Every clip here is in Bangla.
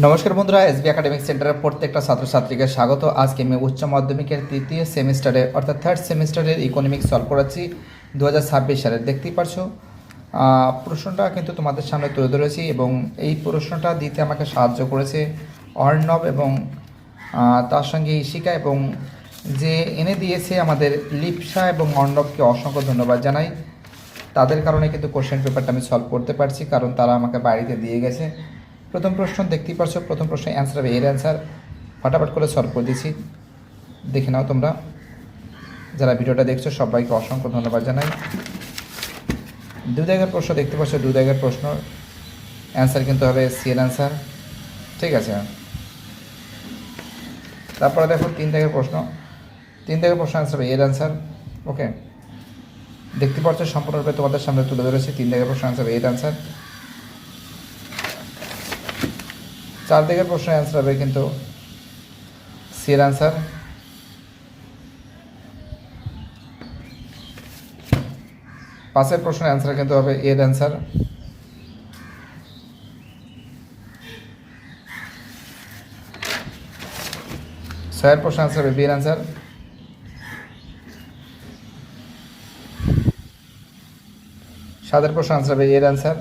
নমস্কার বন্ধুরা এসবি একাডেমিক সেন্টারের প্রত্যেকটা ছাত্রছাত্রীকে স্বাগত। আজকে আমি উচ্চ মাধ্যমিকের তৃতীয় সেমিস্টারে, অর্থাৎ থার্ড সেমিস্টারের ইকোনমিক্স সলভ করাচ্ছি দু হাজার ছাব্বিশ সালে। দেখতেই পারছ প্রশ্নটা কিন্তু তোমাদের সামনে তুলে ধরেছি এবং এই প্রশ্নটা দিতে আমাকে সাহায্য করেছে অর্ণব এবং তার সঙ্গে ইশিকা এবং যে এনে দিয়েছে আমাদের লিপসা এবং অর্ণবকে অসংখ্য ধন্যবাদ জানাই। তাদের কারণে কিন্তু কোশ্চেন পেপারটা আমি সলভ করতে পারছি, কারণ তারা আমাকে বাড়িতে দিয়ে গেছে। প্রথম প্রশ্ন দেখতেই পারছ, প্রথম প্রশ্নের অ্যান্সার হবে, এর অ্যান্সার ফটাফট করে সলভ করে দিয়েছি দেখে নাও তোমরা। যারা ভিডিওটা দেখছ, সবাইকে অসংখ্য ধন্যবাদ জানাই। দু জায়গার প্রশ্ন দেখতে পাচ্ছ দু জায়গার প্রশ্ন। অ্যান্সার কিন্তু হবে সি এর অ্যান্সার ঠিক আছে। তারপরে দেখো তিন জায়গার প্রশ্ন। তিন জায়গার প্রশ্ন অ্যান্সার হবে এর অ্যান্সার ওকে দেখতে পাচ্ছ, সম্পূর্ণরূপে তোমাদের সামনে তুলে ধরেছি। তিন জায়গার প্রশ্ন অ্যান্সার এর অ্যান্সার চার দিকের প্রশ্নের অ্যান্সার হবে কিন্তু? সি এর অ্যান্সার পাঁচের প্রশ্নের অ্যান্সার কিন্তু হবে এর অ্যান্সার ছয়ের প্রশ্ন অ্যান্সার হবে বি এর অ্যান্সার সাতের প্রশ্ন অ্যান্সার হবে এর অ্যান্সার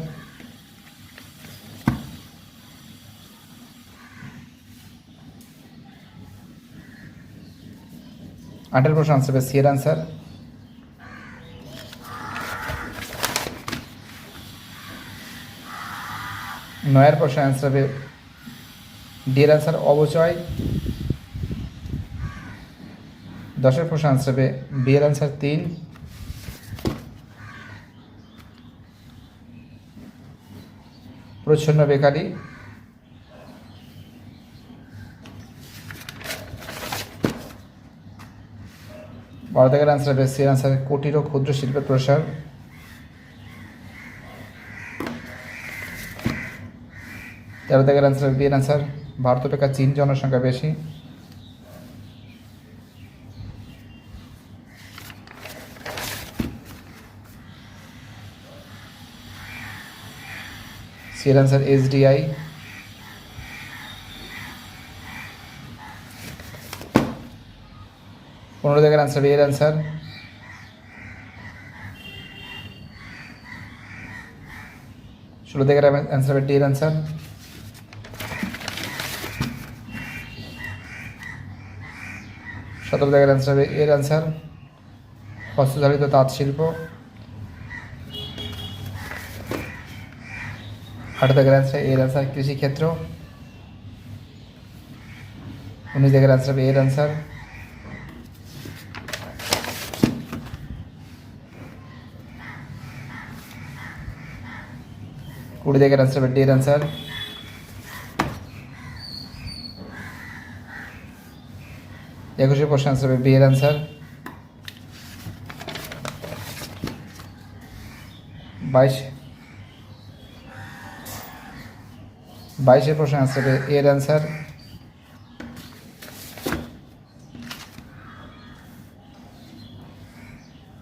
আটের প্রশ্ন আনসার হবে সি এর আনসার নয়ের প্রশ্ন আনসার হবে ডি এর আনসার অবচয়। দশের প্রশ্ন আনসার হবে বি এর আনসার তিন। প্রচ্ছন্ন বেকারি। বারো থেকে আনসার হবে সি আনসার কুটির ও ক্ষুদ্র শিল্পের প্রসার। তেরো থেকে আনসার বি আনসার ভারত অপেক্ষা চীন জনসংখ্যা বেশি। সি আনসার এসডিআই পনেরো জায়গার আনসার এর আনসার ষোলো জায়গার অ্যান্সার হবে ডি এর আনসার সতেরো জায়গার অ্যান্সার হবে এর আনসার হস্তচালিত তাঁত শিল্প? আঠারো জায়গার অ্যান্সার এর আনসার কৃষিক্ষেত্র? উনিশ জায়গার অ্যান্সার হবে এর আনসার কুড়ি জায়গার অ্যান্সার হবে ডি এর অ্যান্সার একুশে প্রশ্ন অ্যান্সার হবে বি এর অ্যান্সার বাইশ বাইশের প্রশ্ন অ্যান্সার হবে এর অ্যান্সার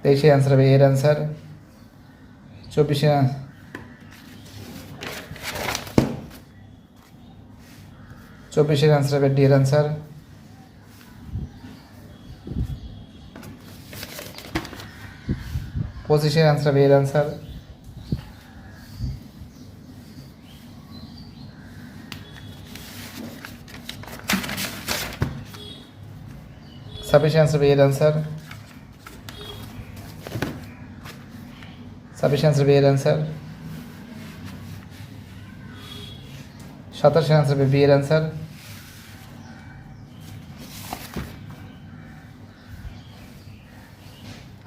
তেইশে অ্যান্সার হবে এর অ্যান্সার চব্বিশে চব্বিশের অ্যান্সার হবে ডি এর অ্যান্সার পঁচিশের অ্যান্সার হবে এর অ্যান্সার ছাব্বিশে অ্যান্সার হবে এর অ্যান্সার ছাব্বিশে অ্যান্সার হবে এর অ্যান্সার সাতাশে অ্যান্সার হবে বি এর অ্যান্সার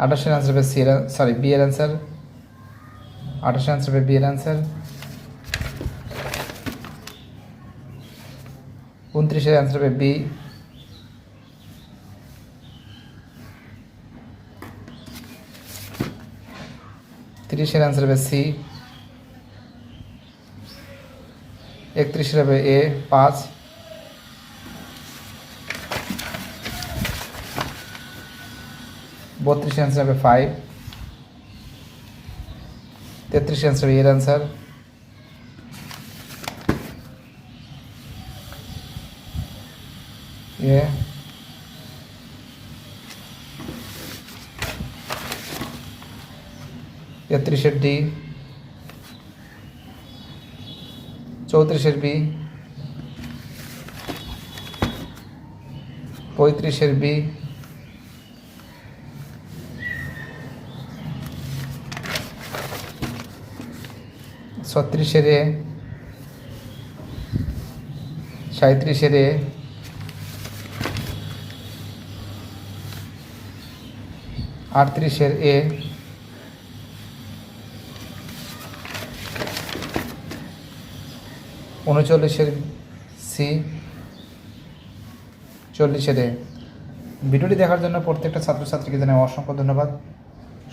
আঠাশের অ্যান্সার হবে সি এর সরি বি এর অ্যান্সার আঠাশে অ্যান্সার হবে বি এর অ্যান্সার উনত্রিশের অ্যান্সার হবে বি তিরিশের অ্যান্সার হবে সি একত্রিশের হবে এ পাঁচ বত্রিশ অ্যান্সার হবে ফাইভ তেত্রিশ অ্যান্সার এর অ্যান্সার এ তেত্রিশের ডি চৌত্রিশের বি পঁয়ত্রিশের বি ছত্রিশের এ সাঁত্রিশের এ আটত্রিশের এ উনচল্লিশের সি, চল্লিশের এ। ভিডিওটি দেখার জন্য প্রত্যেকটা ছাত্রছাত্রীকে জানাই অসংখ্য ধন্যবাদ।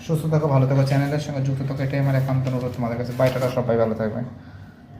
সুস্থ থাকো, ভালো থাকো, চ্যানেলের সঙ্গে যুক্ত থাকো, এটাই আমার একান্ত অনুরোধ তোমাদের কাছে। বাইটাটা সবাই ভালো থাকবে